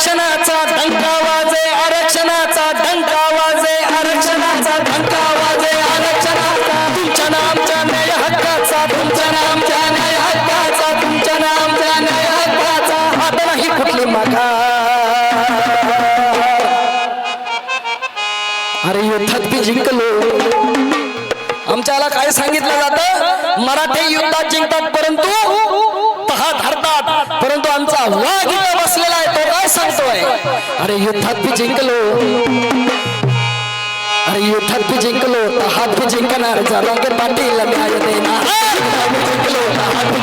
आरक्षणाचा धंका वाजे आरक्षणाचा धंका वाजे आरक्षणाचा धंका वाजे आरक्षणाचा तुमच्या नामच्या न्याय हक्काचा तुमच्या नामच्या न्याय हक्काचा तुमच्या नामच्या न्याय हक्काचा. आता नाही कुठली मागा अरे युद्धात मी जिंकलो. आमच्याला काय सांगितलं जातं? मराठे युद्धात जिंकतात परंतु अरे युद्धात जिंक जिंकलो। अरे युद्धात बी जिंकलो तहात बी जिंकणार जरांगे पाटील न्याय देणार।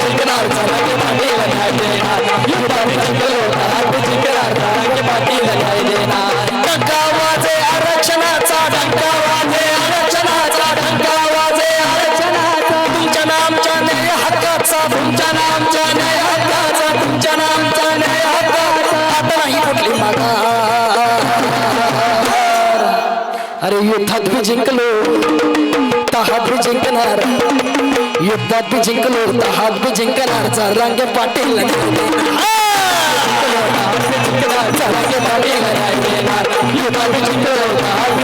जिंकणार जरांगे पाटील न्याय देणार। युद्धात जिंकलो जिंकणार जरांगे पाटील न्याय देणार। डंका वाजे आरक्षणाचा वाजे आरक्षणाचा वाजे आरक्षणाचा। तुमच्या नामच्या न्याय हक्काचा तुमच्या अरे युद्धात बी जिंकलो तहात बी जिंकणार. युद्धात बी जिंकलो तहात बी जिंकणार. चरांगे पाटील पाटील नाही युद्धात बी जिंकलो तहात बी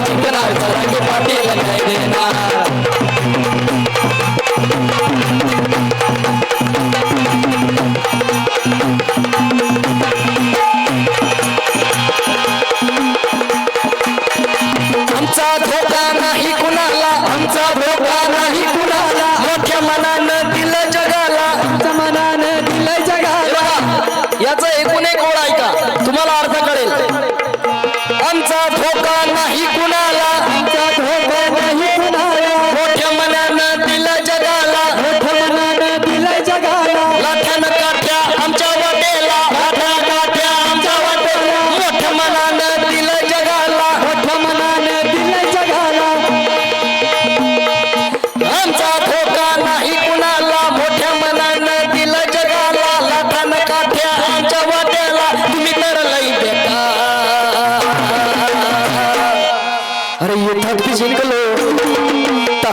याचा एकूण एक ओळ ऐका.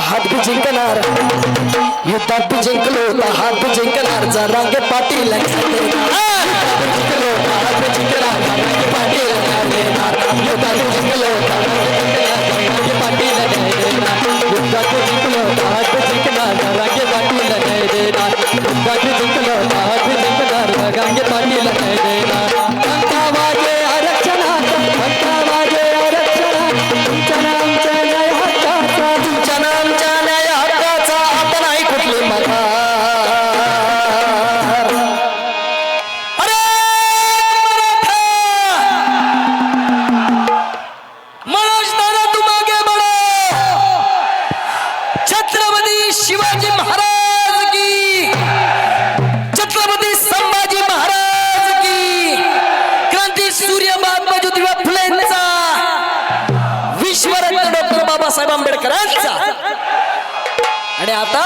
हात बी जिंकणार. युद्धात बी जिंकलो तर हात बी जिंकणार. जरांगे पाटील जिंकलो हात जिंकणार. आणि आता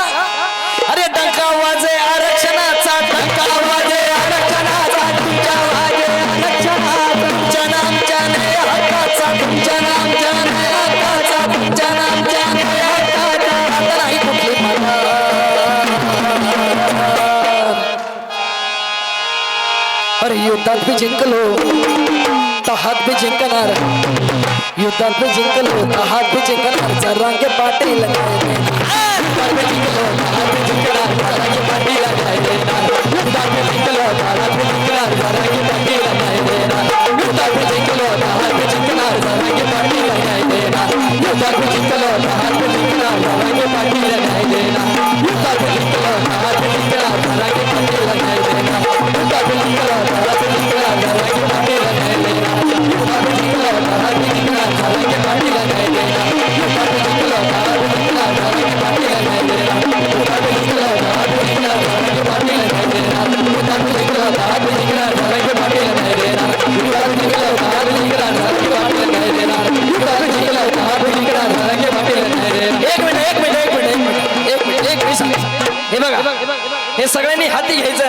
अरे डंका वाजे आरक्षणाचा डंका वाजे आरक्षणाचा तुमच्या वाजे आरक्षणाचा तुमच्या नामच्या न्याय हक्काचा तुमच्या नामच्या न्याय हक्काचा तुमच्या नामच्या न्याय हक्काचा आता नाही कुठली मला अरे युद्धात मी जिंकलो तहात बी जिंकणार. युद्धात बी जिंकलो तहात बी जिंकणार. जरांगे पाटील. युद्धात बी जिंकलो तहात हे बघा हे सगळ्यांनी हाती घ्यायचं